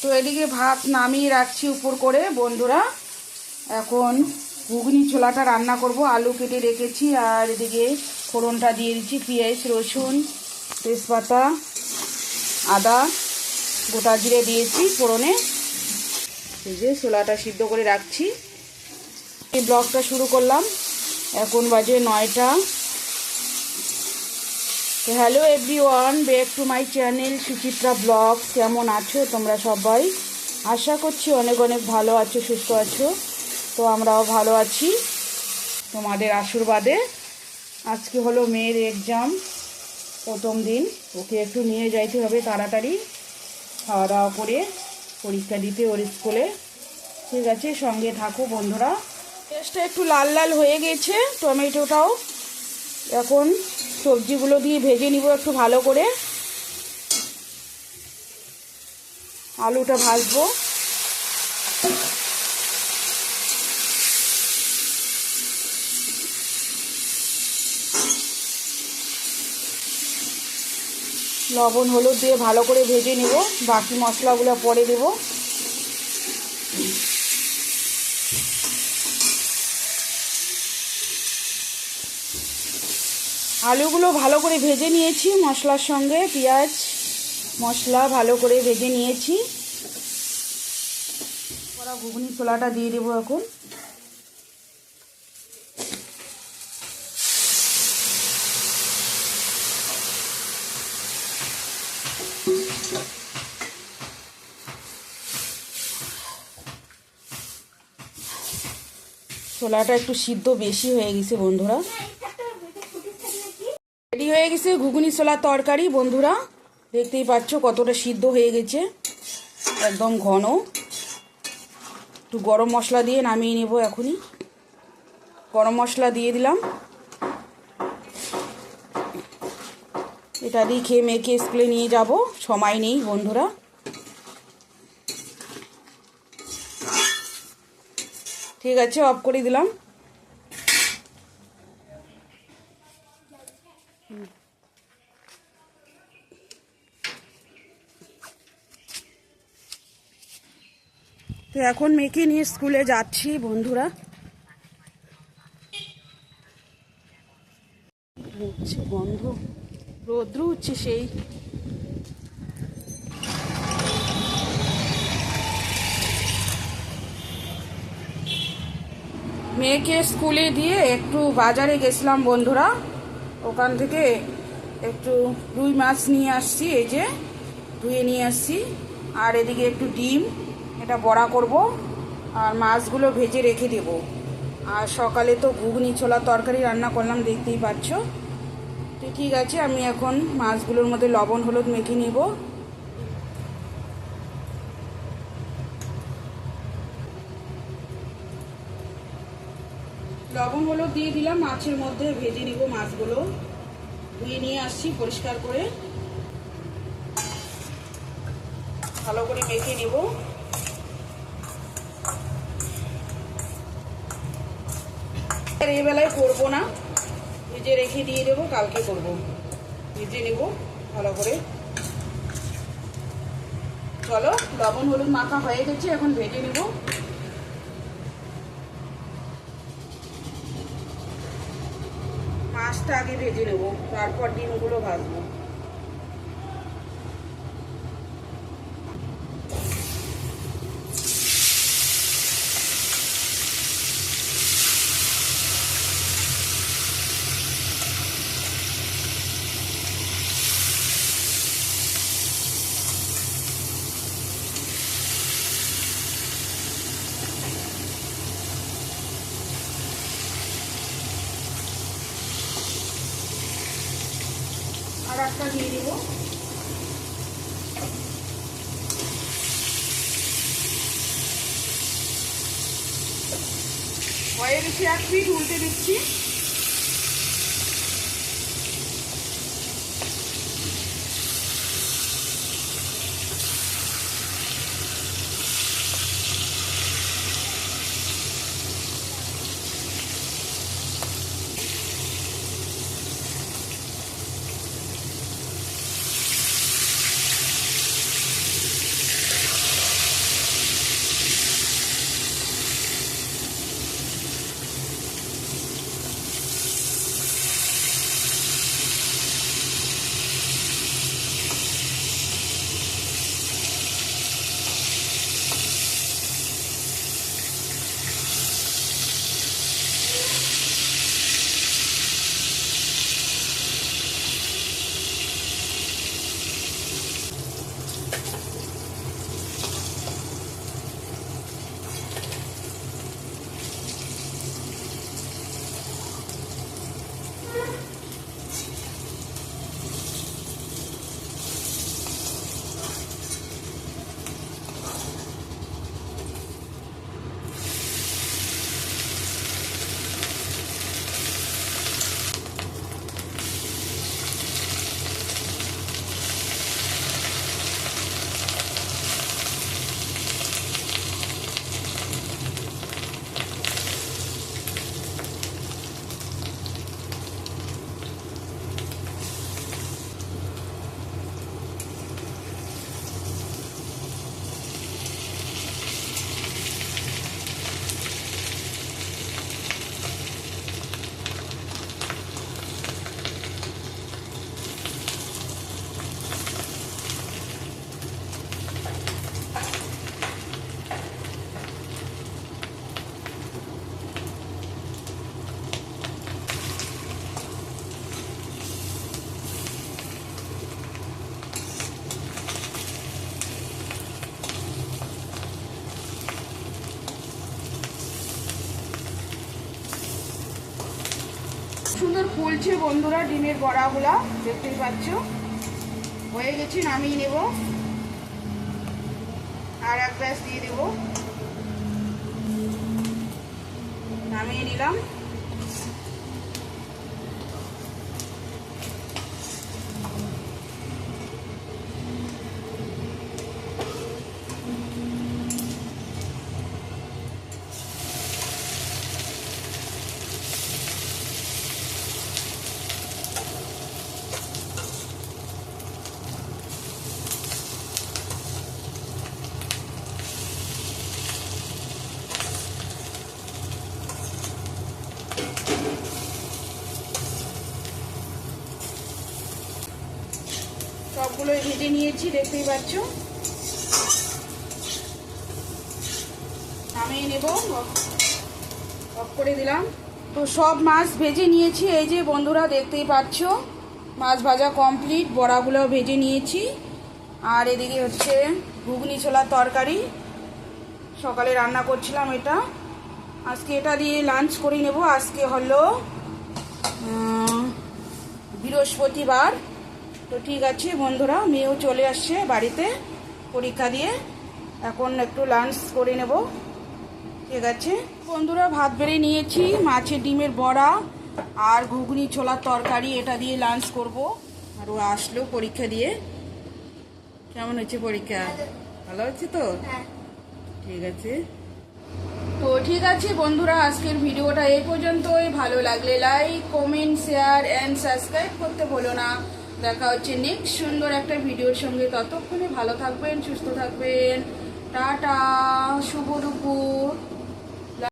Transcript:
তো এদিকে ভাত নামিয়ে রাখছি উপর করে। বন্ধুরা, এখন ঘুগনি ছোলাটা রান্না করব, আলু কেটে রেখেছি, আর এদিকে ফোড়নটা দিয়ে দিচ্ছি, পেঁয়াজ, রসুন, তেজপাতা, আদা, গোটা জিরে দিয়েছি ফোড়নে। এই যে ছোলাটা সিদ্ধ করে রাখছি। এই ব্লগটা শুরু করলাম। এখন বাজে নয়টা। Hello everyone back to my channel Suchitra blog কেমন আছো তোমরা সবাই? আশা করছি অনেক অনেক ভালো আছো, সুস্থ আছো। তো আমরাও ভালো আছি তোমাদের আশীর্বাদে। আজকে হলো মেয়ের এক্সাম প্রথম দিন। ওকে একটু নিয়ে যাইতে হবে তাড়াতাড়ি। খাওয়া দাওয়া করে পরীক্ষা দিতে ওর স্কুলে। ঠিক আছে, সঙ্গে থাকো বন্ধুরা। টেস্টটা একটু লাল লাল হয়ে গেছে, টমেটোটাও। এখন সবজিগুলো দিয়ে ভেজে নিব একটু ভালো করে। আলুটা ভাজবো। লবণ, হলুদ দিয়ে ভালো করে ভেজে নিব। বাকি মশলাগুলো পরে দেব। আলুগুলো ভালো করে ভেজে নিয়েছি মশলার সঙ্গে, পেঁয়াজ মশলা ভালো করে ভেজে নিয়েছি। করা ঘুগনি ছোলাটা দিয়ে দেবো এখন। ছোলাটা একটু সিদ্ধ বেশি হয়ে গেছে বন্ধুরা। হয়ে গেছে, ঘুগনি ছোলার তরকারি। বন্ধুরা, দেখতেই পাচ্ছ কতটা সিদ্ধ হয়ে গেছে। একদম ঘন। একটু গরম মশলা দিয়ে নামিয়ে নেব এখনই। গরম মশলা দিয়ে দিলাম। এটা দিয়ে খেয়ে মেখে স্কুলে নিয়ে যাব। সময় নেই, বন্ধুরা। ঠিক আছে, অফ করে দিলাম। তো এখন মেয়েকে নিয়ে স্কুলে যাচ্ছি, বন্ধুরা। বন্ধ রৌদ্র হচ্ছে সেই। মেয়েকে স্কুলে দিয়ে একটু বাজারে গেছিলাম, বন্ধুরা। ওখান থেকে একটু রুই মাছ নিয়ে আসছি, এই যে ধুয়ে নিয়ে আসছি। আর এদিকে একটু ডিম। এটা বড়া করব আর মাছগুলো ভেজে রেখে দেব। আর সকালে তো ঘুগনি ছোলা তরকারি রান্না করলাম, দেখতেই পাচ্ছ। তো ঠিক আছে, আমি এখন মাছগুলোর মধ্যে লবণ, হলুদ মেখে নেব। লবণ, হলুদ দিয়ে দিলাম, মাছের মধ্যে ভেজে নিব মাছগুলো। ধুয়ে নিয়ে আসছি পরিষ্কার করে। ভালো করে মেখে নিব। এই বেলায় করব না। ভিজে রেখে দিয়ে দেবো, কালকে করব। ভিজে নেব, ভালো করে। চলো, লবণ, হলুদ মাখা হয়ে গেছে, এখন ভেজে নেব। মাছটা আগে ভেজে নেব, তারপর ডিমগুলো ভাজবো। আর দিয়ে দিব। হয়ে গেছে এক ফিট উল্টে দিচ্ছি। সুন্দর ফুলছে বন্ধুরা, ডিমের বড়াগুলা দেখতেই পাচ্ছ। হয়ে গেছে, নামিয়ে নেব। আর এক গ্লাস দিয়ে দেব। নামিয়ে নিলাম। সবগুলো ভেজে নিয়েছি, দেখতেই পাচ্ছ। নামিয়ে নেব অফ করে দিলাম। তো সব মাছ ভেজে নিয়েছি, এই যে বন্ধুরা দেখতেই পাচ্ছ, মাছ ভাজা কমপ্লিট বড়াগুলো ভেজে নিয়েছি। আর এদিকে হচ্ছে ঘুগনি ছোলার তরকারি। সকালে রান্না করছিলাম এটা। আজকে এটা দিয়ে লাঞ্চ করে নেব। আজকে হলো বৃহস্পতিবার। তো ঠিক আছে বন্ধুরা মেয়েও চলে আসছে বাড়িতে পরীক্ষা দিয়ে। এখন একটু লাঞ্চ করে নেব। ঠিক আছে। বন্ধুরা ভাত বেড়ে নিয়েছি মাছের ডিমের বড়া আর ঘুগনি ছোলার তরকারি এটা দিয়ে লাঞ্চ করব। আর ও আসলো পরীক্ষা দিয়ে। কেমন হচ্ছে পরীক্ষা? ভালো হচ্ছে তো? ঠিক আছে। তো ঠিক আছে বন্ধুরা আজকের ভিডিওটা এই পর্যন্তই। ভালো লাগলে like comment share and subscribe করতে ভুলো না। দেখা হচ্ছে নেক্সট সুন্দর একটা ভিডিওর সঙ্গে। ততক্ষণে ভালো থাকবেন, সুস্থ থাকবেন। টাটা, শুভ দুপুর।